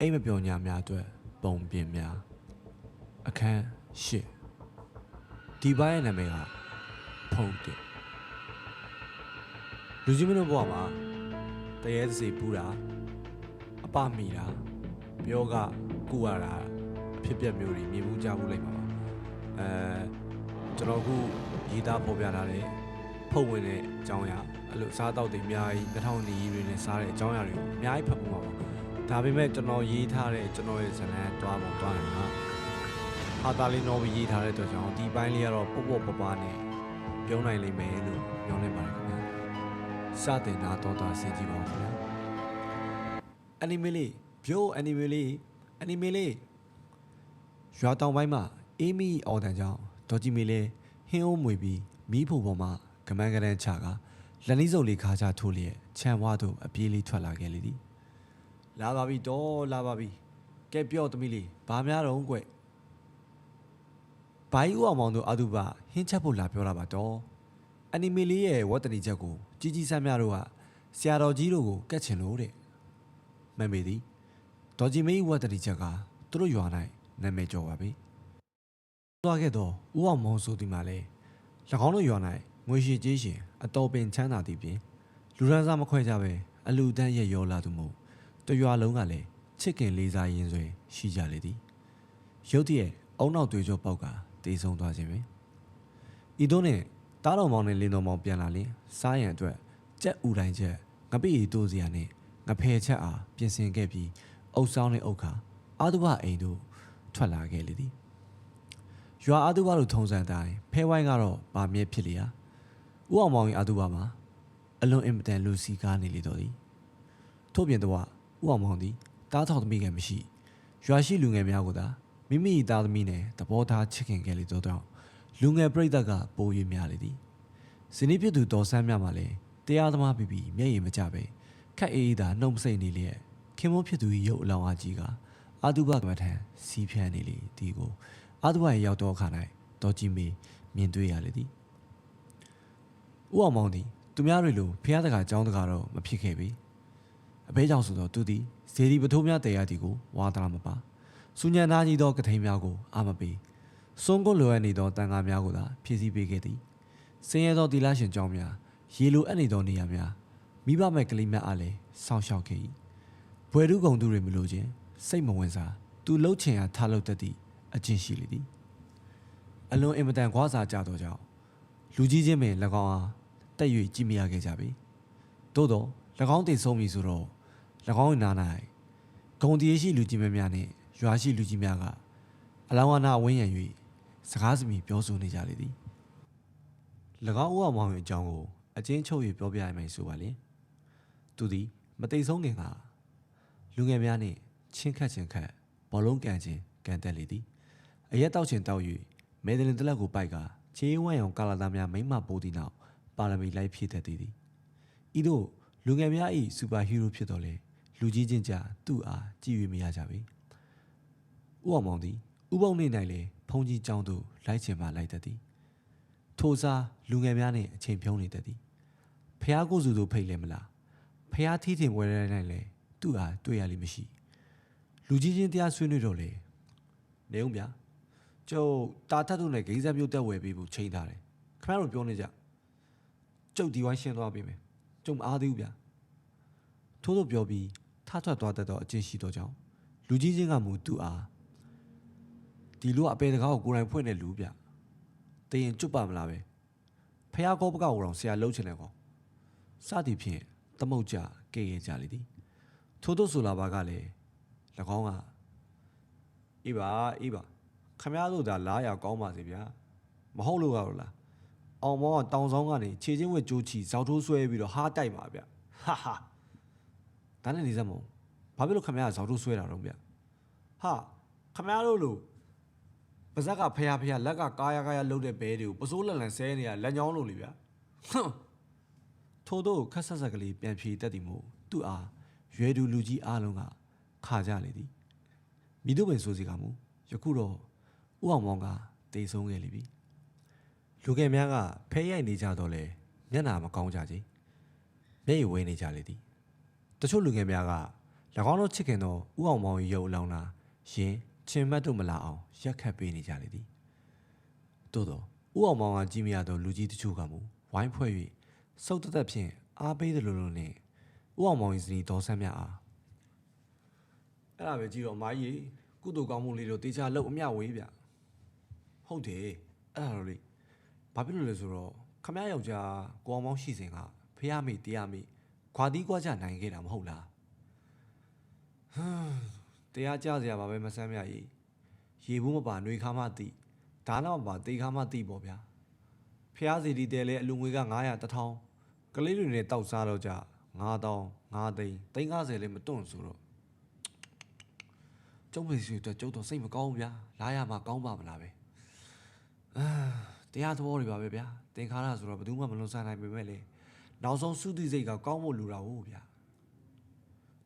အိမ်မပြောညာများအတွက်ပုံပြင်များအခန်း၈ဒီပိုင်းရဲ့နာမည်ကဖုံတင်လူကြီးမင်းတို့ဘဝမှာတရေသစီပူတာအပမိတာပြောကကုရတာဖြစ်ပျက်မျိုးတွေမြင်မှုကြဘူးလိမ့်မှာပါအဲကျွန်တော်အခုရေးသားပေါ်ပြထားတဲ့ဖုတ်ဝင်တဲ့အကြောင်းအရာအဲ့လိုစားတော့တွေအများကြီး2000နေကြီးတွေနဲ့စားတဲ့အကြောင်းအရာတွေကိုအများကြီးဖတ်ဖို့ပါပါ ဒါပေမဲ့ကျွန်တော်ရေးထားတဲ့ကျွန်တော်ရဲ့ဇာတ်လမ်းတွားပုံတွားတယ်ဟာဟာတာလေးနော်ပြီးရေးထားတဲ့အတွက်ကြောင့်ဒီပိုင်းလေးကတော့ပုတ်ပုတ်ပပနဲ့ပြောနိုင်လိမ့်မယ်လို့ညွှန်နေပါတယ်ခင်ဗျာစတင်တာတော့တာဆင်ကြည့်ပါဦးခင်ဗျာအနီမေလေးဘိုးအနီမေလေးအနီမေလေးရွာတောင်ပိုင်းမှာအေးမီအော်တန်ကြောင့်ဒေါ်ကြီးမေလေးဟင်းအိုးမွေပြီးမီးဖို့ပေါ်မှာကမန်းကရန်ချကလက်နီးစုပ်လေးခါချထိုးလျက်ခြံဝါသို့အပြေးလေးထွက်လာခဲ့လေသည် လာပါပြီတော့လာပါပြီကဲပြောသမီးလေးဘာများတော့ကွဘိုင်းဦးအောင်မောင်တို့အတုပဟင်းချက်ဖို့လာပြောတာပါတော့အနီမေလေးရဲ့ဝတ်တနီချက်ကိုကြီးကြီးဆန်းများတို့ကဆရာတော်ကြီးတို့ကိုကတ်ချင်လို့တဲ့မမေသည်ဒေါ်ကြီးမင်းဝတ်တနီချက်ကသူတို့ရွာ၌နာမည်ကျော်ပါပြီသွားခဲ့တော့ဦးအောင်မောင်ဆိုဒီမှာလဲ၎င်းတို့ရွာ၌ငွေရှိကြေးရှင်အတော်ပင်ချမ်းသာသည်ဖြင့်လူရန်စားမခွဲကြပဲအလူတန်းရဲ့ရောလာသူမို့ တရွာလုံးကလည်းချစ်ခင်လေးစားရင်ဆွေရှိကြလေသည်ရုတ်တရက်အုံနောက်သွေးကြောပေါက်ကတေးဆုံးသွားခြင်းပဲဤသို့နဲ့တားတော်မောင်နဲ့လင်းတော်မောင်ပြန်လာလင်စားရန်အတွက်ကြက်ဥတိုင်းချက်ငပိရီတိုးစရာနဲ့ငဖယ်ချက်အားပြင်ဆင်ခဲ့ပြီးအုပ်ဆောင်တဲ့ဥက္ခာအာတုဘအိမ်တို့ထွက်လာခဲ့လေသည်ရွာအာတုဘတို့ထုံစံတိုင်းဖဲဝိုင်းကတော့ဗာမြဲဖြစ်လျာဥအောင်မောင်ရဲ့အာတုဘမှာအလွန်အင်မတန်လူစီကားနေလေတော့သည်ထို့ပြင်တော့ ဦးအောင်မောင်သည်တားထောက်သမီးကမရှိရွာရှိလူငယ်များကိုသာမိမိ၏သားသမီးနဲ့သဘောထားချစ်ခင်ခဲ့လေသောကြောင့်လူငယ်ပြိတ္တကပို၍များလေသည်ဇနီးဖြစ်သူတော်ဆန်းမြတ်မှလည်းတရားသမားပြီးပြီးမျက်ရည်မကျပဲခက်အေးအေးသာနှုတ်မစိမ့်နေလျက်ခင်မိုးဖြစ်သူ၏ရုပ်အလောင်းအားကြီးကအာတုဘကမထံစီးဖြန်းနေလေဒီကိုအာတုဘရဲ့ရောက်တော့ခါ၌တော်ကြီးမေမြင်တွေ့ရလေသည်ဦးအောင်မောင်သည်သူများတွေလိုဖះတကာအကြောင်းတကာတော့မဖြစ်ခဲ့ပေ။ အဘဲကြောင့်ဆိုတော့သူသည်ဇေဒီပထိုးများတရားတီကိုဝါသနာမပါစူညံသားကြီးသောကထိန်များကိုအာမပေးစွန်းကိုလိုအပ်နေသောတန်ခါများကိုသာဖြည့်ဆည်းပေးခဲ့သည်စင်ရသောတီလာရှင်ကြောင်းများရေလိုအပ်နေသောနေရာများမိဘမဲ့ကလေးများအားလည်းစောင့်ရှောက်ခဲ့၏ဘွယ်တုကုံသူတွေမလို့ခြင်းစိတ်မဝင်စားသူလှုပ်ချင်အားထားလှုပ်တတ်သည့်အကျင့်ရှိလေသည်အလွန်အင်မတန်ခွာစားကြသောကြောင့်လူကြီးချင်းပင်၎င်းအားတက်၍ကြည့်မရခဲ့ကြပေသို့တော့၎င်းတည်ဆုံးပြီဆိုတော့၎ င်း၏နား၌ဂုံတရေရှိလူကြီးများများနှင့်ရွာရှိလူကြီးများကအလောင်းအနာဝင်းရံ၍စကားစမြည်ပြောဆိုနေကြလေသည်၎င်းဦးအောင်မောင်၏အကြောင်းကိုအချင်းချုပ်၍ပြောပြရမယ်ဆိုပါလေသူသည်မတိတ်ဆုံးခင်ကလူငယ်များနှင့်ချင်းခတ်ချင်းခတ်ဘောလုံးကန်ချင်းကန်တက်လေသည်အရက်တောက်ချင်းတောက်၍မေဒလင်တလက်ကိုပိုက်ကချေးဝမ်းရောင်ကာလာသားများမိမ့်မပိုးသည့်နောက်ပါရမီလိုက်ဖြည့်တတ်သည်သည်ဤသို့လူငယ်များ၏စူပါဟီးရိုးဖြစ်တော်လေ လူကြီးချင်းကြသူ့အားကြည့်၍မရကြပေဥအောင်မောင်သည်ဥပုံနေ၌လည်းဖုန်ကြီးကျောင်းသို့လိုက်ချင်မှလိုက်တတ်သည်ထိုစားလူငယ်များနှင့်အချိန်ဖြုံးနေတတ်သည်ဖះကိုစုသို့ဖိတ်လဲမလားဖះထီးထင်ပွဲရဲ၌လည်းသူ့အားတွေ့ရလိမ့်မရှိလူကြီးချင်းတရားဆွေးနွေးတော့လေနေဦးဗျာကျုပ်တာထတ်တို့နဲ့ဂိမ်းဆက်မျိုးတက်ဝယ်ပေးဖို့ချိန်ထားတယ်ခင်ဗျားတို့ပြောနေကြကျုပ်ဒီဝိုင်းရှင်းသွားပေးမယ်ကျုပ်မအားသေးဘူးဗျာထို့သို့ပြောပြီး ထထွက်သွားတတ်သောအကျင့်ရှိသောကြောင့်လူကြီးချင်းကမူသူ့အားဒီလူကအပေတကားကိုကိုယ်တိုင်ဖွင့်တဲ့လူဗျတရင်ကျွတ်ပါမလားပဲဖះကောပကောက်ကိုတော့ဆရာလှုပ်ချင်တယ်ကောစသည်ဖြင့်သမုတ်ကြကဲ့ရဲ့ကြလေသည်ထို့သို့ဆိုလာပါကလည်း၎င်းကအေးပါအေးပါခမည်းတော်ဒါလားရကောင်းပါစေဗျာမဟုတ်လို့ကတော့လားအောင်မောင်ကတောင်ဆောင်ကနေခြေချင်းဝက်ကြိုးချီဇောက်ထိုးဆွဲပြီးတော့ဟားတိုက်ပါဗျဟာဟာ ဒါနဲ့နေစမ်းမို့ဘာဖြစ်လို့ခမရဇောက်တို့ဆွဲတာတော့ဗျဟာခမရတို့လို့ပါဇက်ကဖျားဖျားလက်ကကာယကာယလှုပ်တဲ့ဘဲတွေကိုပစိုးလန်လန်ဆဲနေရလက်ညောင်းလို့လေဗျဟွန်းထို့တော့ခက်ဆက်ဆက်ကလေးပြန်ဖြေတတ်သည်မို့သူ့အားရွယ်သူလူကြီးအားလုံးကခါကြလေသည်မိတို့ပင်ဆိုစီကမူယခုတော့ဥအောင်မောင်ကတေဆုံးခဲ့လိပြီလူငယ်များကဖဲရိုက်နေကြတော့လေမျက်နာမကောင်းကြကြီးမျက်ရည်ဝဲနေကြလေသည် တချို့လူငယ်များက၎င်းတို့ချစ်ခင်သောဥအောင်မောင်၏ရုပ်အလောင်းလားရင်ချင်းမတ်တို့မလာအောင်ရက်ခတ်ပေးနေကြလေသည်သို့သောဥအောင်မောင်ကကြည့်မရသောလူကြီးတချို့ကမူဝိုင်းဖွဲ့၍စုတ်တသက်ဖြင့်အားပေးသလိုလိုနှင့်ဥအောင်မောင်၏ဇနီးတော်ဆန်းမြအားအဲ့ဒါပဲကြည့်တော့အမကြီးကုသိုလ်ကောင်းမှုလေးတို့တေချာလောက်အမျှဝေးဗျဟုတ်တယ်အဲ့ဒါတော့လေဘာဖြစ်လို့လဲဆိုတော့ခမရယောက်ျားကိုအောင်မောင်ရှိစဉ်ကဖះမိတရားမိ ခွာတီးကွာကြနိုင်ခဲ့တာမဟုတ်လားတရားကြစရာပါပဲမဆမ်းမြကြီးရေဘူးမပါຫນွေခါမှတိဒါနောက်မပါတေခါမှတိပေါ့ဗျာဖျားစီဒီတဲလဲအလူငွေက900 1000ကလေးတွေနဲ့တောက်စားတော့ကြ9000 9သိန်း350လည်းမတွန့်ဆိုတော့ကျုံးမေစီအတွက်ကျုပ်တော့စိတ်မကောင်းဘူးဗျာလာရမှာကောင်းပါမလားပဲအာတရားသဘောတွေပါပဲဗျာသင်္ခါရဆိုတော့ဘယ်သူမှမလွန်ဆန်နိုင်ပေမဲ့လေ နောက်ဆုံးစုတိစိတ်ကကောင်းဖို့လူတာဟုတ်ဗျာ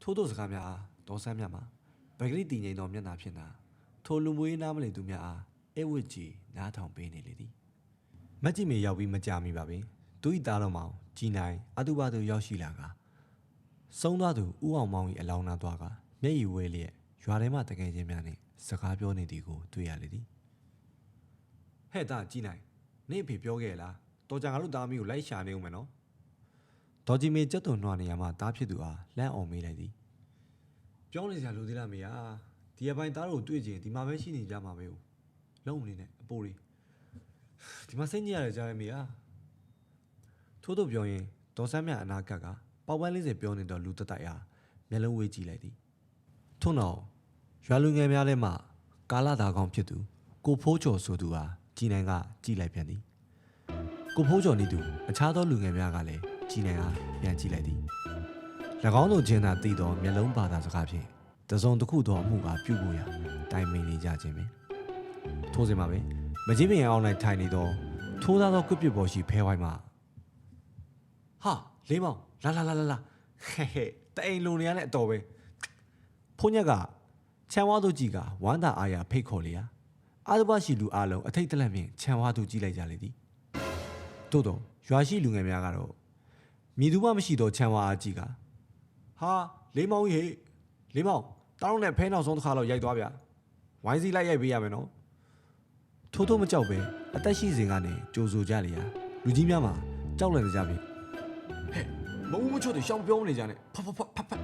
ထိုးတို့စကားများအားဒေါ်ဆန်းမြတ်မှာဗဂရိတည်ငိမ်သောမျက်နှာဖြင့်သာထိုလူမွေးနားမလည်သူများအားအဲဝစ်ကြီးနားထောင်ပေးနေလေသည်မက်ကြီးမေရောက်ပြီးမကြမီပါပင်သူ၏သားတော်မောင်ကြီးနိုင်အတုပသူရောက်ရှိလာကဆုံးသွားသူဥအောင်မောင်၏အလောင်းနာသွားကမျက်ရည်ဝဲလျက်ရွာထဲမှတကယ်ချင်းများနှင့်စကားပြောနေသည်ကိုတွေ့ရလေသည်ဟဲ့သားကြီးနိုင်နေအဖေပြောခဲ့လားတော်ကြငါတို့သားမီးကိုလိုက်ရှာနေဦးမယ်နော် ဒေါ်ကြီးမေကျက်သွန်နှွားနေရမှာတားဖြစ်သူအားလန့်အောင်မေးလိုက်သည်ပြောနေစရာလိုသေးလားမေယာဒီအပိုင်းသားတို့တွေ့ကြရင်ဒီမှာပဲရှိနေကြမှာပဲဟုတ်လုံးမနေနဲ့အပိုးလေးဒီမှာစိတ်ညစ်ရတယ်ကြားရမေယာထို့တော့ပြောရင်ဒေါ်ဆန်းမြအနာကကပေါက်ပန်း40ပြောနေတော့လူတတိုက်အားမျက်လုံးဝေးကြည့်လိုက်သည်ထို့နောက်ရွာလူငယ်များထဲမှကာလာသာကောင်းဖြစ်သူကိုဖိုးကျော်ဆိုသူအားကြည်နိုင်ကကြည့်လိုက်ပြန်သည်ကိုဖိုးကျော်နေသူအခြားသောလူငယ်များကလည်း ကြည်နိုင်အားပြန်ကြည့်လိုက်သည်၎င်းတို့ချင်းသာတည်သောမျက်လုံးပါတာစကားဖြင့်တစုံတစ်ခုသောအမှုကပြုဖို့ရာတိုင်ပင်နေကြခြင်းပင်ထိုးစင်ပါပဲမကြီးပင်အောင်လိုက်ထိုင်နေသောထိုးသားသောကွပစ်ပေါ်ရှိဖဲဝိုင်းမှာဟာလေးမောင်လာလာလာလာလာဟဲဟဲတအိမ်လုံနေရတဲ့အတော်ပဲဖုန်းညက်ကချမ်းဝါသူကြီးကဝမ်းသာအားရဖိတ်ခေါ်လေရာအာသဘရှိလူအလုံးအထိတ်တလန့်ဖြင့်ချမ်းဝါသူကြီးလိုက်ကြလေသည်တို့တော့ရွာရှိလူငယ်များကတော့ မြည်သူမှမရှိတော့ချမ်းဝါအားကြီးကဟာလေးမောင်ကြီးဟေ့လေးမောင်တောင်းနဲ့ဖဲနောက်ဆုံးတစ်ခါတော့ရိုက်သွားဗျဝိုင်းစီလိုက်ရိုက်ပေးရမယ်နော်ထိုးထိုးမကြောက်ပဲအသက်ရှိစဉ်ကနေကြိုဆိုကြလေရာလူကြီးများမှာကြောက်လန့်နေကြပြီဟဲ့မုံမချွတ်တွေရှောင်းပြောမနေကြနဲ့ဖတ်ဖတ်ဖတ်ဖတ်ဖတ်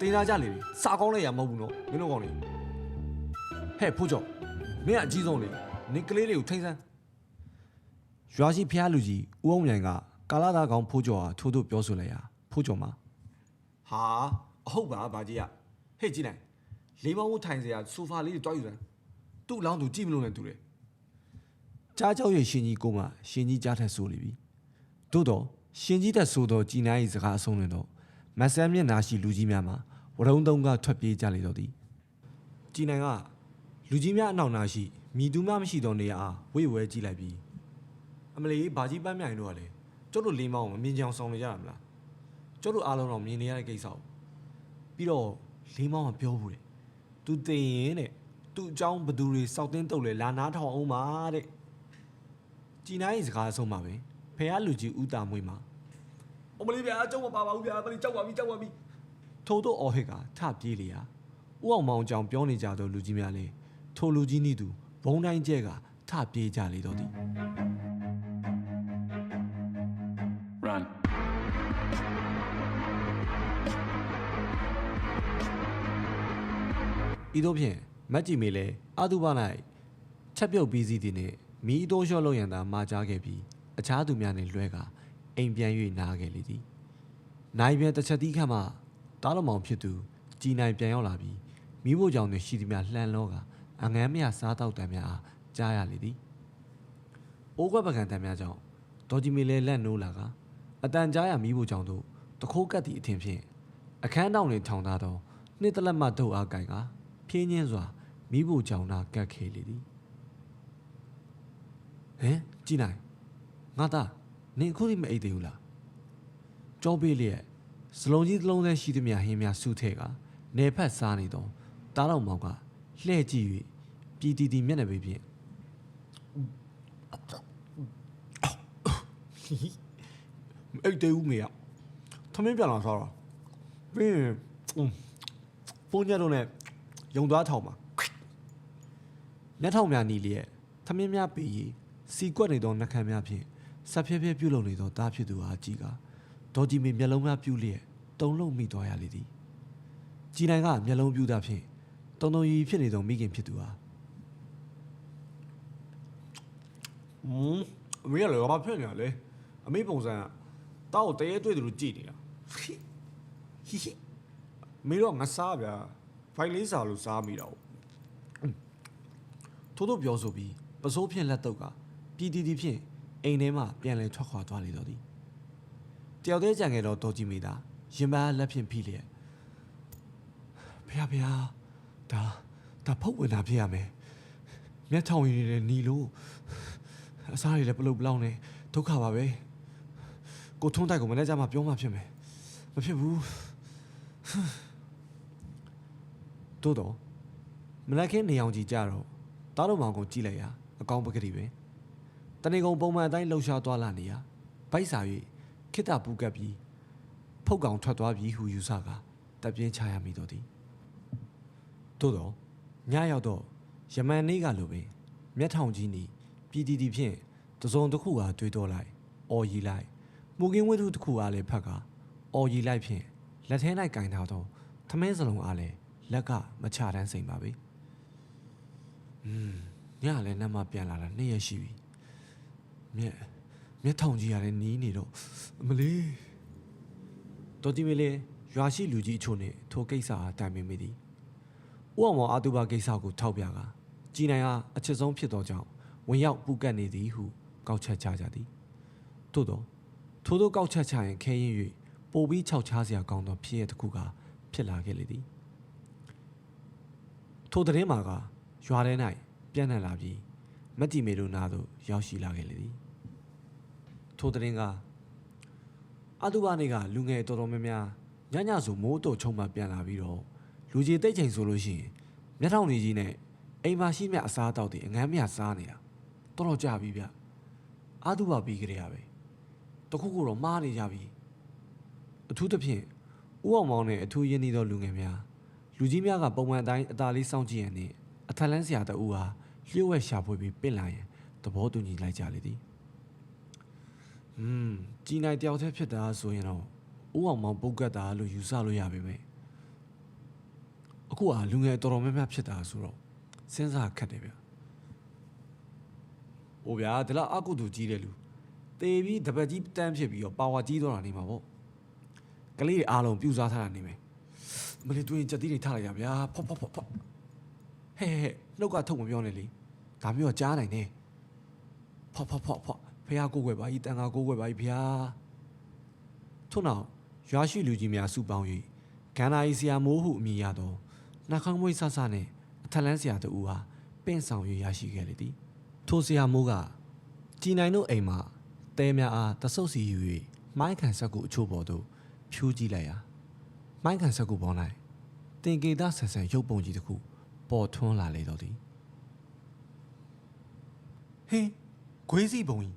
တင်သားကြလေလေစာကောင်းလိုက်ရမဟုတ်ဘူးနော်မင်းတို့ကောင်းလေဟဲ့ဖိုးကြောမင်းကအကြီးဆုံးလေနင်ကလေးတွေကိုထိန်းစမ်းရွာရှိဖျားလူကြီးဦးအောင်မြိုင်က ကာလာသားကောင်ဖိုးကျော်အားထိုးထိုးပြောဆိုလိုက်ရာဖိုးကျော်မှာဟာအဟုတ်ပါဗာကြီးရဟဲ့ကြည့်နိုင်လေးမောင်းဝထိုင်စရာဆိုဖာလေးတွေတွားယူစမ်းသူ့အလောင်းသူကြည့်မလို့နဲ့တူတယ်ကြားကြောက်ရဲ့ရှင်ကြီးကိုမှရှင်ကြီးကြားထက်ဆိုလိပြီသို့တော့ရှင်ကြီးတက်ဆိုတော့ကြည်နိုင်၏စကားအဆုံးတွင်တော့မဆန်းမျက်နာရှိလူကြီးများမှာဝရုံသုံးကထွက်ပြေးကြလေတော့သည်ကြည်နိုင်ကလူကြီးများအနောက်နာရှိမိသူမှမရှိသောနေရာအားဝေ့ဝဲကြည့်လိုက်ပြီးအမလီဘာကြီးပန်းမြိုင်တို့ကလေ ကျုပ်တို့လေးမောင်းမမြင်ကြအောင်ဆောင်နေကြတာမလားကျုပ်တို့အားလုံးတော့မြင်နေရတဲ့ကိစ္စကိုပြီးတော့လေးမောင်းကပြောဘူးတဲ့သူတင်ရင်တဲ့သူ့အကြောင်းဘသူတွေစောက်တင်းတုတ်လဲလာနာထောင်အောင်ပါတဲ့ကြည်နိုင်စကားအဆုံးပါပဲဖះလူကြီးဦးတာမွေးမှာအမလီဗျာကျုပ်မပါပါဘူးဗျာအမလီကြောက်ပါပြီကြောက်ပါပြီထို့တော့အော်ဟစ်ကထပြေးလေရာဥအောင်မောင်ကြောင်ပြောနေကြသောလူကြီးများလဲထိုလူကြီးနီးသူဘုံတိုင်းကျဲကထပြေးကြလေတော့သည် Run. ဤသို့ဖြင့်မတ်ကြည်မေလည်းအာတုဘ၌ချက်ပြုတ်ပြီးစီးသည်နှင့်မိအတိုးလျှော့လို့ရန်သာမှာကြားခဲ့ပြီးအခြားသူများနှင့်လွဲကာအိမ်ပြန်၍နားခဲ့လေသည်နိုင်ပြန်တစ်ချက်သီးခန့်မှတားတော်မောင်ဖြစ်သူကြည်နိုင်ပြန်ရောက်လာပြီးမိဖို့ကြောင့်တွင်ရှိသည်များလှန်လောကအငန်းမြစားတောက်တံများအားကြားရလေသည်အိုးခွက်ပကံတံများကြောင့်ဒေါ်ကြည်မေလည်းလက်နိုးလာက အတန်ကြားရမိဖို့ကြောင့်တို့တခိုးကတ်သည့်အထင်ဖြင့်အခန်းတောင်တွင်ထောင်ထားသောနှစ်သက်လက်မှဒုတ်အားကိုင်ကဖြင်းညင်းစွာမိဖို့ကြောင်နာကတ်ခဲလေသည်ဟမ်ကြည်နိုင်ငါသားနင်အခုထိမအိပ်သေးဘူးလားကြောပေးလျက်စလုံးကြီးတစ်လုံးထဲရှိသည်များဟင်းများစုထဲကနေဖက်စားနေတော့တားတော်မောင်ကလှဲ့ကြည့်၍ပြည်တီတီမျက်နှာပေးဖြင့်မ အိပ်သေးဘူးမေရထမင်းပြန်လာစားတော့ပြီးရင်ဖုန်းညက်တော့နဲ့ယုံသွားထောင်မှာမျက်ထောင်များနီလျက်သမင်းများပေရီစီကွက်နေသောနှက်ခမ်းများဖြင့်ဆက်ဖြဲဖြဲပြုတ်လုံနေသောတားဖြစ်သူအားကြည့်ကဒေါ်ကြီးမေမျက်လုံးများပြူးလျက်တုံလုံးမိသွားရလေသည်ကြည်နိုင်ကမျက်လုံးပြူးတာဖြင့်တုံတုံရီဖြစ်နေသောမိခင်ဖြစ်သူအားဟွန်းအမေကလည်းဘာဖြစ်နေရလဲအမေပုံစံက တောက်ကိုတရေတွေ့တယ်လို့ကြည်နေတာဟိဟိဟိအမေတော့ငါစားဗျာဖိုင်လေးစားလို့စားမိတာ哦ထို့သောပြောဆိုပြီးပစိုးဖြင့်လက်တော့ကပြည်တီတီဖြင့်အိမ်ထဲမှပြန်လည်ထွက်ခွာသွားလေတော့သည်တယောက်တည်းကြံခဲ့တော့တော်ကြီးမိသားရင်ပန်းလက်ဖြင့်ဖိလျက်ဖေဖေဒါဒါဖုတ်ဝင်တာဖြစ်ရမယ်မျက်ထောင်ရည်နဲ့နီလို့အစားရည်လည်းပလုတ်ပလောင်းနေဒုက္ခပါပဲ ကိုထုံးတိုက်ကိုမနေ့ကမှပြောမှဖြစ်မယ်မဖြစ်ဘူးတိုးတော့မနက်ခင်းနေအောင်ကြည့်ကြတော့တားတော်မောင်ကိုကြည့်လိုက်ရအကောင်ပကတိပဲတနေကုန်ပုံမှန်အတိုင်းလှုပ်ရှားသွားလာနေရဗိုက်စာ၍ခိတ္တပူကပ်ပြီးဖုတ်ကောင်ထွက်သွားပြီးဟူယူဆကတပ်ပြင်းချရမိတော့သည်တိုးတော့ညရောက်တော့ယမန်နေ့ကလိုပင်မျက်ထောင်ကြီးနီပြည်တီတီဖြင့်တစုံတစ်ခုအားတွေးတော့လိုက်အော်ရီလိုက် မူကင်းဝိထုတစ်ခုအားလည်းဖက်ကအော်ရီလိုက်ဖြင့်လက်ထဲ၌ကင်ထားသောသမင်းစလုံးအားလည်းလက်ကမချတန်းစိမ်ပါပဲอืมညလည်းနတ်မပြန်လာတာနှစ်ရက်ရှိပြီမျက်မျက်ထောင်ကြီးရတယ်နီးနေတော့အမလေးတော်တီမီလေးရွာရှိလူကြီးအချို့နဲ့ထိုကိစ္စအားတိုင်ပင်မိသည်ဥအောင်မောင်အာတူဘာကိစ္စကိုထောက်ပြကကြီးနိုင်အားအချစ်ဆုံးဖြစ်သောကြောင့်ဝင်ရောက်ပူကတ်နေသည်ဟုကောက်ချက်ချကြသည်သို့တော့ ထို့သောကောက်ချက်ချရင်ခဲရင်၍ပိုပြီးခြောက်ချားစရာကောင်းသောဖြစ်ရတစ်ခုကဖြစ်လာခဲ့လေသည်ထိုသတင်းမှာကရွာထဲ၌ပြန့်နှံ့လာပြီးမက်တီမေတို့နာသို့ရောက်ရှိလာခဲ့လေသည်ထိုသတင်းကအတူဘာနေကလူငယ်တော်တော်များများညညဆိုမိုးတုတ်ချုံမှပြန်လာပြီးတော့လူကြီးတိတ်ချိန်ဆိုလို့ရှိရင်မျက်ထောင်နေကြီးနဲ့အိမ်မှာရှိမြအစားအသောက်တွေအငမ်းမြစားနေတာတော်တော်ကြာပြီဗျအာတူဘာပြီးကြရပဲ တခုခုတော့မှားနေကြပြီအထူးသဖြင့်ဥအောင်မောင်းနဲ့အထူးရင်းနှီးသောလူငယ်များလူကြီးများကပုံမှန်အတိုင်းအသာလေးစောင့်ကြည့်ရန်နဲ့အထက်လန်းဆရာတအူဟာလျှို့ဝှက်ရှာဖွေပြီးပင့်လာရင်သဘောတူညီလိုက်ကြလေသည်อืมကြီးနိုင်တယောက်တည်းဖြစ်တာဆိုရင်တော့ဥအောင်မောင်းပုတ်ကတ်တာလို့ယူဆလို့ရပါမယ်အခုကလူငယ်တော်တော်များများဖြစ်တာဆိုတော့စဉ်းစားခက်တယ်ဗျ။အိုဗျာဒီလောက်အကုတူကြီးတဲ့လူ တေပြီးတပတ်ကြီးတန်းဖြစ်ပြီးတော့ပါဝါကြီးသွားတာနေမှာပေါ့။ကလေးတွေအားလုံးပြူစားထားတာနေမယ်။မလေးတွင်ကြက်တီးတွေထားလိုက်ရဗျာ။ဖော့ဖော့ဖော့ဖော့ဟဲ့ဟဲ့ဟဲ့နှုတ်ကထုတ်မပြောနဲ့လေ။ဒါမျိုးကကြားနိုင်နေ။ဖော့ဖော့ဖော့ဖော့ဖះကိုကိုွယ်ပါဤတန်ခါကိုကိုွယ်ပါဤဗျာ။ထို့နောက်ရွာရှိလူကြီးများစုပေါင်း၍ဂန္ဓာဤဆရာမိုးဟုအမည်ရသောနှာခေါင်းမွေးဆဆနဲ့အထက်လန်းဆရာတူဟာပင့်ဆောင်၍ရရှိခဲ့လေသည်ထိုဆရာမိုးကကြည်နိုင်တို့အိမ်မှာ တဲများအားတဆုပ်စီယူ၍မိုင်းခံဆက်ကူအချို့ပေါ်သို့ဖြူးကြည့်လိုက်ရာမိုင်းခံဆက်ကူပေါ်၌တင်ကေတဆန်ဆန်ရုပ်ပုံကြီးတစ်ခုပေါ်ထွန်းလာလေတော့သည်ဟင်းဂွေးစီပုံကြီး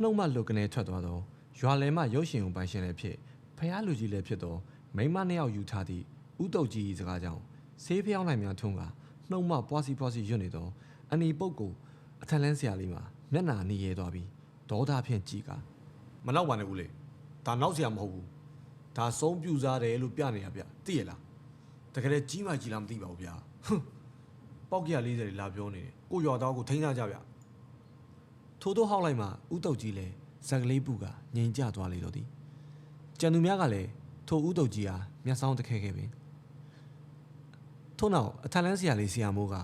နှုတ်မလုတ်ကနေထွက်သွားတော့ရွာလယ်မှရုပ်ရှင်ကိုပိုင်ရှင်လည်းဖြစ်ဖះလူကြီးလည်းဖြစ်တော့မိန်းမနှစ်ယောက်ယူထားသည့်ဥတုတ်ကြီးစကားကြောင့်ဆေးဖျောင်းနိုင်များထုံးကနှုတ်မပွားစီပွားစီရွတ်နေတော့အနီပုတ်ကိုအထက်လန်းဆရာလေးမှာမျက်နာနေရဲသွားပြီး ဒေါသဖြင့်ကြည်ကမနောက်ပါနဲ့ဦးလေဒါနောက်ဆရာမဟုတ်ဘူးဒါဆုံးပြူစားတယ်လို့ပြနေရဗျသိရလားတကယ်လည်းကြီးမှကြီးလားမသိပါဘူးဗျဟွန်းပေါက်ကြ40တွေလာပြောနေတယ်ကိုရွာသားကိုထိန်းထားကြဗျထိုးထိုးဟောက်လိုက်မှဥတုတ်ကြီးလဲဇက်ကလေးပူကငြိမ်ကျသွားလေတော့သည်ကြံသူများကလည်းထိုဥတုတ်ကြီးဟာမျက်စောင်းတခဲခဲ့ပင်ထို့နောက်အထက်လန်းဆရာလေးဆရာမိုးက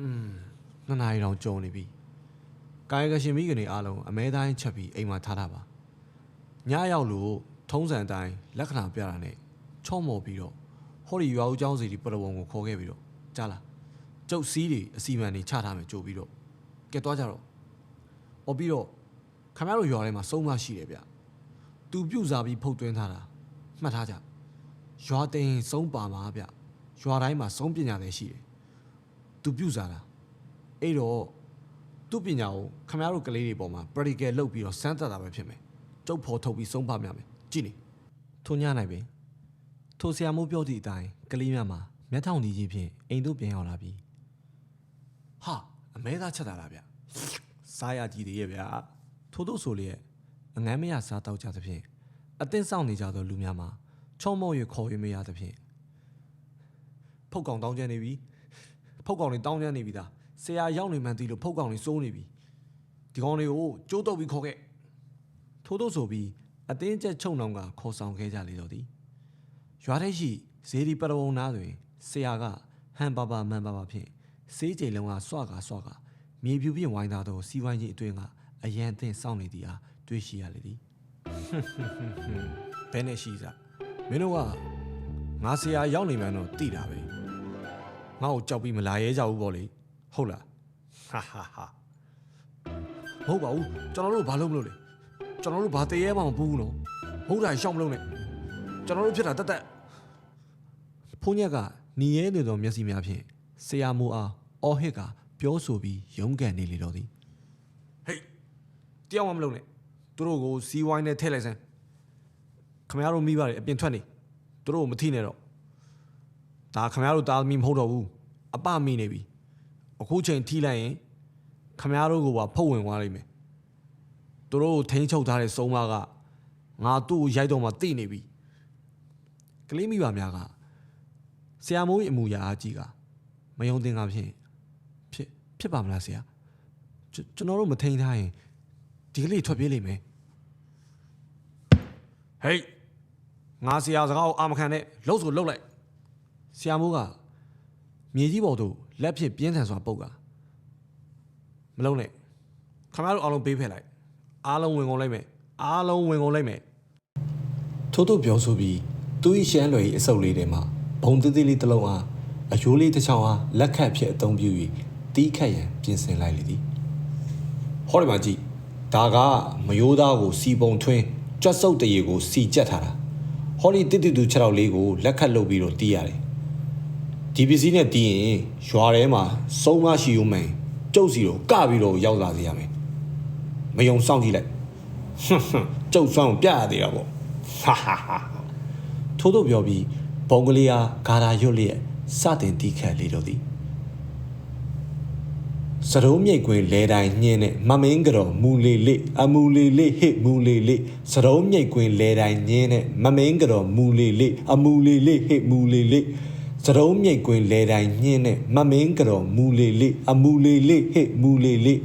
อืมနှစ်နာရီတောင်ကြုံနေပြီ ကာယကရှင်မိခင်တွေအားလုံးအမဲတိုင်းချက်ပြီးအိမ်မှာထားတာပါညရောက်လို့ထုံးစံတိုင်းလက္ခဏာပြတာနဲ့ချော့မော်ပြီးတော့ဟောဒီရွာဦးကျောင်းစီဒီပရဝုံကိုခေါ်ခဲ့ပြီးတော့ကြားလားကျုပ်စည်းတွေအစီမံတွေချထားမယ်ကြိုးပြီးတော့ကဲသွားကြတော့။အော်ပြီးတော့ခမရတို့ရွာထဲမှာစုံမရှိတယ်ဗျ။သူပြုတ်စားပြီးဖုတ်သွင်းထားတာမှတ်ထားကြ။ရွာတင်စုံပါမှာဗျ။ရွာတိုင်းမှာစုံပညာတွေရှိတယ်။သူပြုတ်စားတာ။အဲ့တော့ သူ့ပညာကိုခမရတို့ကလေးတွေပေါ်မှာ practical လုပ်ပြီးတော့စမ်းသပ်တာပဲဖြစ်မယ်။ကျုပ်ဖော်ထုတ်ပြီးစုံပါမြမယ်။ကြည့်နေ။ထုံညနိုင်ပင်ထိုဆရာမိုးပြောသည့်အတိုင်းကလေးများမှာမျက်ထောင်ကြီးချင်းဖြင့်အိမ်သို့ပြန်ရောက်လာပြီးဟာအမဲသားချက်တာလားဗျစားရကြည့်သေးရဲ့ဗျာထို့သို့ဆိုလျက်အငမ်းမရစားတောက်ကြသဖြင့်အသင်းဆောင်နေကြသောလူများမှာချုံမော့ရခေါ်ရမရသဖြင့်ဖုတ်ကောင်တောင်းကျန်နေပြီဖုတ်ကောင်တွေတောင်းကျန်နေပြီသား ဆရာရောက်နေမှန်းသိလို့ဖုတ်ကောင်တွေစိုးနေပြီဒီကောင်တွေကိုကျိုးတော့ပြီးခေါ်ခဲ့ထို့သို့ဆိုပြီးအသင်းကျက်ချုံနှောင်ကခေါ်ဆောင်ခဲ့ကြလေတော့သည်ရွာထဲရှိဇေဒီပရဝုံနာတွင်ဆရာကဟန်ပါပါမန်ပါပါဖြင့်စေးကြိမ်လုံးကစွကစွကမြေပြူဖြင့်ဝိုင်းသားသောစီဝိုင်းကြီးအတွင်းကအရန်အသင့်စောင့်နေသည်အားတွေ့ရှိရလေသည်ဘယ်နဲ့ရှိစားမင်းတို့ကငါဆရာရောက်နေမှန်းတော့သိတာပဲငါ့ကိုကြောက်ပြီးမလာရဲကြဘူးပေါ့လေ ဟုတ်လားဟာဟာဟာမဟုတ်ပါဘူးကျွန်တော်တို့ဘာလုပ်မလို့လဲကျွန်တော်တို့ဘာတရေမှမပူးဘူးနော်ဟုတ်တာရှောက်မလို့နဲ့ကျွန်တော်တို့ဖြစ်တာတက်တက်ဖုန်းညက်ကหนีရဲနေသောမျက်စိများဖြင့်ဆရာမိုးအားအော်ဟစ်ကပြောဆိုပြီးရုန်းကန်နေလေတော့သည်ဟေးတယောက်မှမလုပ်နဲ့သူတို့ကိုစီးဝိုင်းနဲ့ထည့်လိုက်စမ်းခမရတို့မိပါတယ်အပြင်ထွက်နေသူတို့ကိုမထိနဲ့တော့ဒါခမရတို့တာသမီမဟုတ်တော့ဘူးအပမိနေပြီ အခုချိန်ထိလိုက်ရင်ခမရတို့ကိုပါဖုတ်ဝင်သွားလိမ့်မယ်သူတို့ကိုထိန်းချုပ်ထားတဲ့စုံမကငါသူ့ကိုရိုက်တော့မှတိနေပြီကလေးမိဘများကဆရာမိုး၏အမူအရာအကြီးကမယုံသင်ကဖြင့်ဖြစ်ဖြစ်ပါမလားဆရာကျွန်ကျွန်တော်တို့မထိန်ထားရင်ဒီကလေးထွက်ပြေးလိမ့်မယ်ဟေးငါဆရာစကားကိုအာမခံနဲ့လှုပ်ဆိုလှုပ်လိုက်ဆရာမိုးက မြေကြီးပေါ်သို့လက်ဖြင့်ပြင်းထန်စွာပုတ်ကမလုံးနဲ့ခမရတို့အားလုံးပေးဖက်လိုက်အားလုံးဝင်ကုန်လိုက်မယ်အားလုံးဝင်ကုန်လိုက်မယ်ထို့သို့ပြောဆိုပြီးသူ၏ရှမ်းလွယ်၏အဆုပ်လေးထဲမှဘုံသေးသေးလေးတစ်လုံးအားအယိုးလေးတစ်ချောင်းအားလက်ခတ်ဖြင့်အသုံးပြု၍တီးခတ်ရန်ပြင်ဆင်လိုက်လေသည်ဟောဒီမှာကြည့်ဒါကမယိုးသားကိုစီပုံထွင်းကြွတ်ဆုပ်တရေကိုစီကြက်ထားတာဟောဒီတစ်တူတူ6တော့လေးကိုလက်ခတ်လုပ်ပြီးတော့တီးရတယ် ဒီပစ္စည်းနဲ့တီးရင်ရွာထဲမှာစုံမရှိုံမှန်ကျုပ်စီကိုကပြီးတော့ရောက်လာစေရမယ်မယုံစောင့်ကြည့်လိုက်ဟွန်းဟွန်းကျုပ်ဆောင်ပြရသေးတာပေါ့ဟာဟာဟာထို့သို့ပြောပြီးဘုံကလေးအားဂါရာရွတ်လျက်စတင်တီးခတ်လေတော့သည်စရုံးမြိတ်ကွင်းလဲတိုင်းညင်းနဲ့မမင်းကြော်မူလီလေးအမူလီလေးဟစ်မူလီလေးစရုံးမြိတ်ကွင်းလဲတိုင်းညင်းနဲ့မမင်းကြော်မူလီလေးအမူလီလေးဟစ်မူလီလေး စရုံးမြိတ်ကွင်းလဲတိုင်းညင်းနဲ့မမင်းကြော်မူလီလေးအမူလီလေးဟစ်မူလီလေး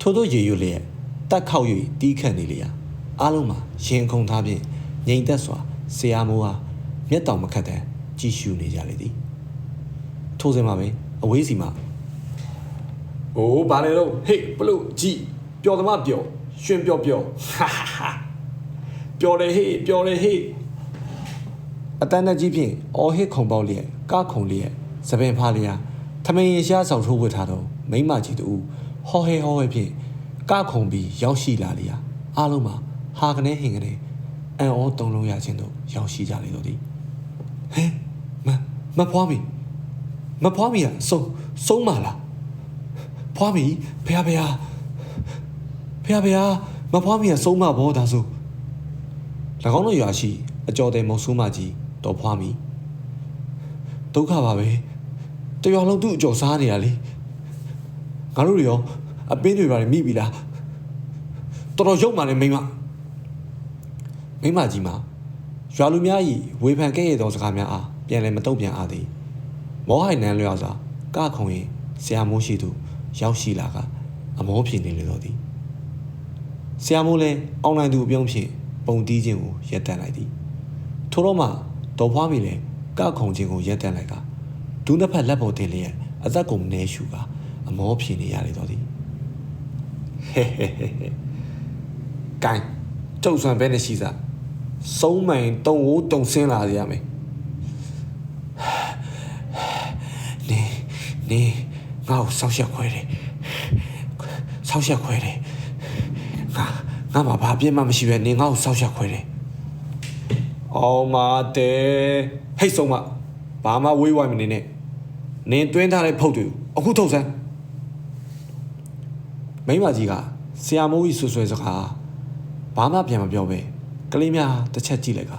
ထို့သောရေရွလျက်တက်ခောက်၍တီးခတ်နေလျာအားလုံးမှာရင်ခုန်သားဖြင့်ငြိမ်သက်စွာဆရာမိုးအားမျက်တောင်မခတ်တဲ့ကြည်ရှုနေကြလေသည်ထို့စဉ်မှာပဲအဝေးစီမှာအိုးဘာလဲတော့ဟေးဘလို့ကြည်ပျော်သမားပျော်ရွှင်ပျော်ပျော်ဟာဟာဟာ ပျော်တယ်ဟေးပျော်တယ်ဟေးအတန်းတက်ကြီးဖြင့်အော်ဟစ်ခုံပေါက်လျက်ကခုံလျက်သပင်ဖားလျက်ထမင်းရရှားဆောင်ထိုးဝတ်ထားတော့မိမကြီးတူဟောဟဲဟောဟဲဖြင့်ကခုံပြီးရောက်ရှိလာလျက်အားလုံးမှာဟာကနေဟင်ကနေအန်အောတုံလုံးရခြင်းတို့ရောက်ရှိကြလေတော့သည်ဟဲမမဖွားမီမဖွားမီကစုံစုံမလားဖွားမီဖះဖះဖះဖះမဖွားမီကစုံမဘောဒါဆို၎ င်းတို့ရွာရှိအကျော်တဲ့မုံဆိုးမကြီးတော်ဖွားမီဒုက္ခပါပဲတရွာလုံးသူ့အကျော်စားနေရလေငါတို့တွေရောအပင်းတွေပါမိပြီလားတော်တော်ရုပ်မှလည်းမိမမိမကြီးမှာရွာလူများဤဝေဖန်ခဲ့ရသောစကားများအားပြန်လည်းမတုံ့ပြန်အားသည်မောဟိုင်နန်းလျော်စွာကခုံရင်ဆရာမိုးရှိသူရောက်ရှိလာကအမောဖြစ်နေလေတော့သည်ဆရာမိုးလည်းအွန်လိုင်းသူအပြုံးဖြင့် ပုံတီးခြင်းကိုရပ်တန့်လိုက်သည်ထို့တော့မှဒေါ်ဖွားမီလည်းကခုံခြင်းကိုရပ်တန့်လိုက်ကဒူးနှစ်ဖက်လက်ပေါ်တင်လျက်အသက်ကုန်နေရှူကအမောဖြစ်နေရလေတော့သည်ဟဲဟဲဟဲဟဲ။ကိုင်းကျုပ်ဆွမ်းပဲနဲ့ရှိစား။စုံးမိုင်တုံဝိုးတုံဆင်းလာရရမယ်။နေနေငါ့ကိုဆောက်ရှက်ခွဲတယ်။ဆောက်ရှက်ခွဲတယ်။ငါ ငါမှာဘာပြင်းမှမရှိပဲနေငါ့ကိုဆောက်ရှက်ခွဲတယ်။အောင်မတဲဟိတ်ဆုံးမဘာမှဝေးဝိုင်းမနေနဲ့။နင်တွင်းထားတဲ့ဖုတ်တွေအခုထုတ်စမ်း။မိန်းမကြီးကဆရာမိုးကြီးဆွဆွဲစကားဘာမှပြန်မပြောပဲကလေးများတစ်ချက်ကြည့်လိုက်က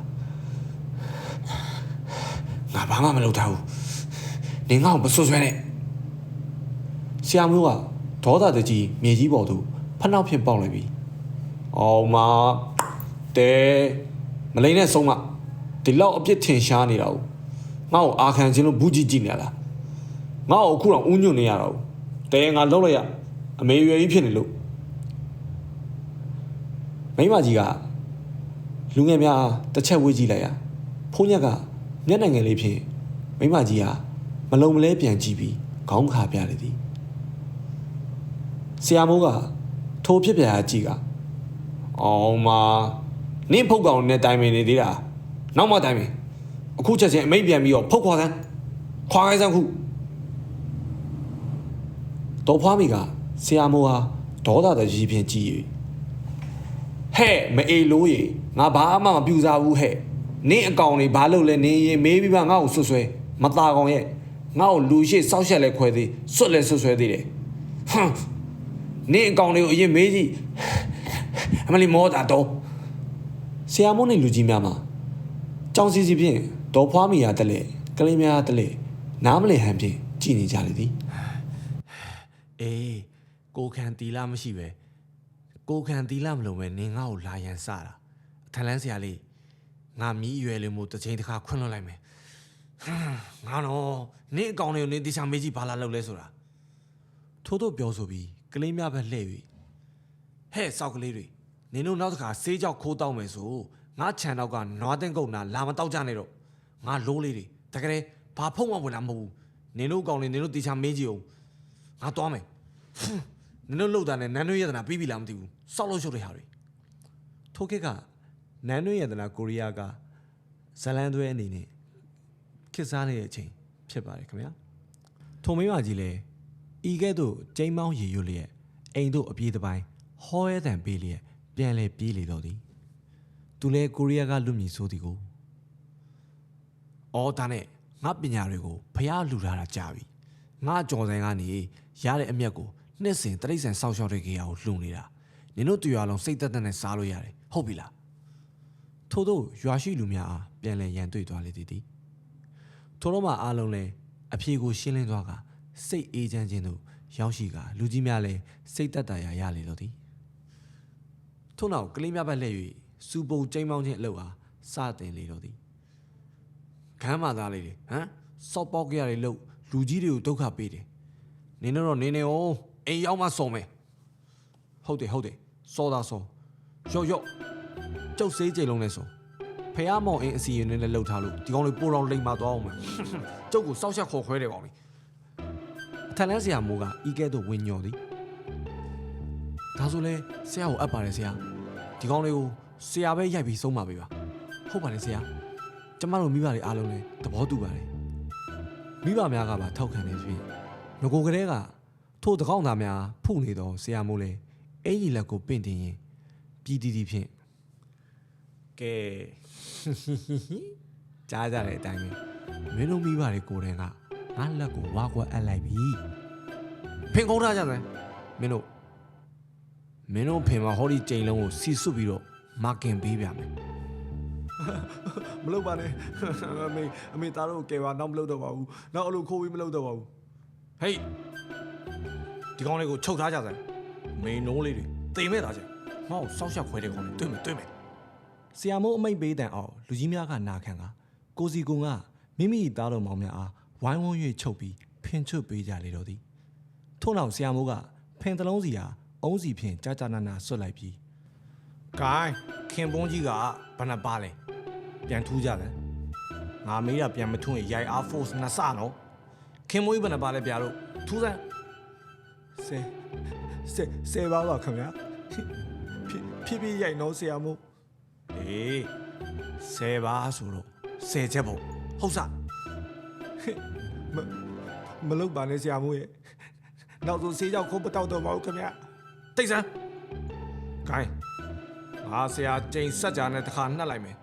ငါဘာမှမလုပ်ထားဘူးနေငါ့ကိုမဆွဆွဲနဲ့ဆရာမျိုးကဒေါသတကြီးမြေကြီးပေါ်သို့ဖနှောက်ဖြင့်ပေါက်လိုက်ပြီ အောင်မတဲမလိန်နဲ့ဆုံးမဒီလောက်အပြစ်ထင်ရှားနေတာ ው ငါ့ကိုအာခံခြင်းလို့ဘူးကြီးကြည့်နေရလားငါ့ကိုအခုတော့ဥညွတ်နေရတော့တဲငါလုံးလိုက်ရအမေရွယ်ကြီးဖြစ်နေလို့မိမကြီးကလူငယ်များတစ်ချက်ဝေးကြည့်လိုက်ရဖုန်းညက်ကမျက်နှာငယ်လေးဖြင့်မိမကြီးကမလုံမလဲပြန်ကြည့်ပြီးခေါင်းခါပြလေသည်ဆရာမိုးကထိုဖြစ်ပြာကြည့်က အောင်မနင့်ဖုတ်ကောင်နဲ့တိုင်ပင်နေသေးတာနောက်မှတိုင်ပင်အခုချက်ချင်းအမိတ်ပြန်ပြီးတော့ဖုတ်ခွာစမ်းခွာခိုင်းစမ်းခုတော်ဖွားမိကဆရာမိုးဟာဒေါသတကြီးဖြင့်ကြည့်၍ဟဲ့မအေလို့ရေငါဘာမှမပြူစားဘူးဟဲ့နင့်အကောင်တွေဘာလုပ်လဲနင်းရင်မေးပြီးမှငါ့ကိုဆွဆွဲမตาကောင်ရဲ့ငါ့ကိုလူရှိစောက်ရှက်လဲခွဲသေးစွတ်လဲဆွဆွဲသေးတယ်ဟမ်နင့်အကောင်တွေကိုအရင်မေးကြည့် အမလီမောတာတော့ဆရာမိုးနဲ့လူကြီးများမှာကြောင်စီစီဖြင့်ဒေါ်ဖွားမိရတဲ့လေကလေးများတဲ့လေနားမလည်ဟန်ဖြင့်ကြည်နေကြလေသည်အေးကိုခံတီလာမရှိပဲကိုခံတီလာမလို့ပဲနင်ငါ့ကိုလာရန်စတာအထန်လန်းစရာလေးငါမီးရွယ်လေးမို့တစ်ချိန်တစ်ခါခွန့်လွတ်လိုက်မယ်ဟမ်ငါတော့နင်အကောင်လေးကိုနင်တေချာမေးကြည့်ဘာလာလုပ်လဲဆိုတာထို့သို့ပြောဆိုပြီးကလေးများဘက်လှည့်၍ ဟဲ့စောက်ကလေးတွေနင်တို့နောက်တစ်ခါဆေးကြောက်ခိုးတောက်မယ်ဆိုငါခြံတော့ကနွားတဲ့ကုတ်နာလာမတောက်ကြနဲ့တော့ငါလိုးလေးတွေတကယ်ဘာဖုံးမဝင်တာမဟုတ်ဘူးနင်တို့အကောင်လေးနင်တို့တေချာမေးကြည့်အောင်ငါသွားမယ်ဟွန်းနင်တို့လှုပ်တာနဲ့နန်းတို့ရတနာပြီးပြီလားမသိဘူးစောက်လို့ရှုပ်တဲ့ဟာတွေထိုခေတ်ကနန်းတွင်းရတနာကိုရီးယားကဇလန်သွဲအနေနဲ့ခေတ်စားနေတဲ့အချိန်ဖြစ်ပါတယ်ခင်ဗျာထုံမိမကြီးလည်းဤကဲ့သို့ကျိမ်းမောင်းရေရွတ်လျက်အိမ်တို့အပြေးတစ်ပိုင်း ဟောရဲတန်ပေးလျက်ပြန်လဲပြေးလေတော့သည်သူလည်းကိုရီးယားကလွတ်မြေဆိုသည်ကိုအော်ဒါနဲ့ငါပညာတွေကိုဖះလှူထားတာကြာပြီငါကြော်စင်ကနေရတဲ့အမျက်ကိုနှစ်စဉ်တရိษံစောက်ရှောက်တဲ့ကေယာကိုလှူနေတာနင်တို့တူရအောင်စိတ်သက်သက်နဲ့စားလို့ရတယ်ဟုတ်ပြီလားထို့သောရွာရှိလူများအားပြန်လည်ရန်တွေ့သွားလေသည်သည်ထို့တော့မှအားလုံးလည်းအဖြေကိုရှင်းလင်းသွားကစိတ်အေးချမ်းခြင်းသို့ရောက်ရှိကလူကြီးများလည်းစိတ်သက်သာရာရလေတော့သည် ထို့နောက်ကလေးများဘက်လှည့်၍စူပုံကျိမ်းမောင်းခြင်းအလုပ်အားစတင်လေတော့သည်ခမ်းမသားလေးတွေဟမ်စောက်ပေါက်ကြရတွေလို့လူကြီးတွေကိုဒုက္ခပေးတယ်နင်တို့တော့နေနေအောင်အိမ်ရောက်မှစုံမယ်ဟုတ်တယ်ဟုတ်တယ်စောတာစောရော့ရော့ကျုပ်စေးကြိမ်လုံးနဲ့ဆိုဖះမောင်အင်းအစီရင်နဲ့လည်းလှုပ်ထားလို့ဒီကောင်လေးပိုတော်လိမ်မာသွားအောင်မယ်ကျုပ်ကိုစောက်ချက်ခေါ်ခွဲတယ်ကောင်လေးအထက်လန်းဆရာမိုးကဤကဲ့သို့ဝင်းညော်သည် ဒါဆိုလဲဆရာကိုအပ်ပါတယ်ဆရာဒီကောင်လေးကိုဆရာပဲရိုက်ပြီးဆုံးပါပေးပါဟုတ်ပါတယ်ဆရာကျမတို့မိဘတွေအားလုံးလည်းသဘောတူပါတယ်မိဘများကပါထောက်ခံနေပြီငကိုကလေးကထို့တကောင်းသားများဖုနေတော့ဆရာမိုးလဲအင်ကြီးလက်ကိုပင့်တင်ရင်ပြည်တီတီဖြင့်ကဲကြားကြတဲ့အတိုင်းပဲမင်းတို့မိဘတွေကိုယ်တိုင်ကငါလက်ကိုဝါကွက်အပ်လိုက်ပြီဖင်ခုံးထားကြတယ်မင်းတို့ မင်းတို့ဖင်မှာဟောဒီကြိမ်လုံးကိုစီစွတ်ပြီးတော့မာကင်ပေးပြမယ်မလုပ်ပါနဲ့အမေအမေသားတို့ကယ်ပါနောက်မလုပ်တော့ပါဘူးနောက်အလိုခိုးပြီးမလုပ်တော့ပါဘူးဟေးဒီကောင်လေးကိုချုပ်ထားကြစမ်းမိန်နိုးလေးတွေတိမ်မဲ့သားချင်းငါ့ကိုစောက်ရှက်ခွဲတဲ့ကောင်လေးတွေ့မယ်တွေ့မယ်ဆရာမိုးအမိတ်ပေးတန်အောင်လူကြီးများကနာခံကကိုစီကုံကမိမိသားတော်မောင်များအားဝိုင်းဝန်း၍ချုပ်ပြီးဖင်ချွတ်ပေးကြလေတော့သည်ထို့နောက်ဆရာမိုးကဖင်တလုံးစီဟာ အုံးစီဖြင့်ကြာကြာနာနာဆွတ်လိုက်ပြီးဂိုင်းခင်ပွန်းကြီးကဘယ်နှပါလဲပြန်ထူးကြတယ်ငါမေးတာပြန်မထွန်းရင်ရိုင်အား force နှစ်ဆနော်ခင်မွေးဘယ်နှပါလဲပြတော့ထူးစမ်းဆယ်ဆယ်ဆယ်ပါပါခင်ဗျာဖြည်းဖြည်းရိုက်တော့ဆရာမိုးအေးဆယ်ပါဆိုတော့ဆယ်ချက်ပေါ့ဟုတ်စားမမလုပ်ပါနဲ့ဆရာမိုးရဲ့နောက်ဆုံးဆေးကြောက်ခုံးပတောက်တော့မဟုတ်ခင်ဗျာ တိတ်စမ်းဂိုင်းငါဆရာကျိန်ဆက်ကြနဲ့တစ်ခါနှက်လိုက်မယ်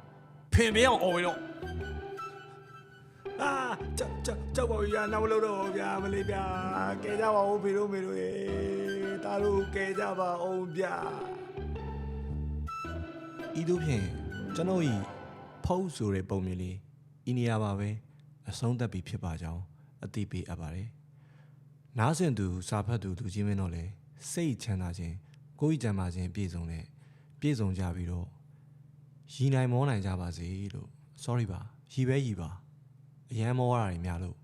ဖင်ပြအောင်អော်ပြီးတော့ အာကြောက်ကြောက်ကြောက်ပါဗျာနောက်မလုပ်တော့ဘူးဗျာမလေးဗျာကဲကြပါဦးဖေတို့မေတို့ရေตาတို့ကဲကြပါအောင်ဗျာဤတို့ဖြင့် ကျွန်တော်ဤဖုတ်ဆိုတဲ့ပုံမြင်လေးဤနေရာပါပဲအဆုံးသက်ပြီးဖြစ်ပါကြောင်းအသိပေးအပ်ပါတယ်နားဆင်သူစာဖတ်သူလူကြီးမင်းတို့လည်း စိတ်ချမ်းသာခြင်းကိုယ်ဤကြံပါခြင်းပြည့်စုံတဲ့ပြည့်စုံကြပြီးတော့ရီနိုင်မောနိုင်ကြပါစေလို့ sorry ပါရီပဲရီပါအရန်မောရတာတွေများလို့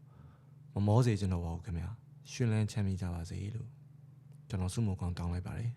မမောစေကျွန်တော်ပါဘူးခင်ဗျာရှင်လန်းချမ်းမြေ့ကြပါစေလို့ကျွန်တော်ဆုမကောင်းတောင်းလိုက်ပါတယ်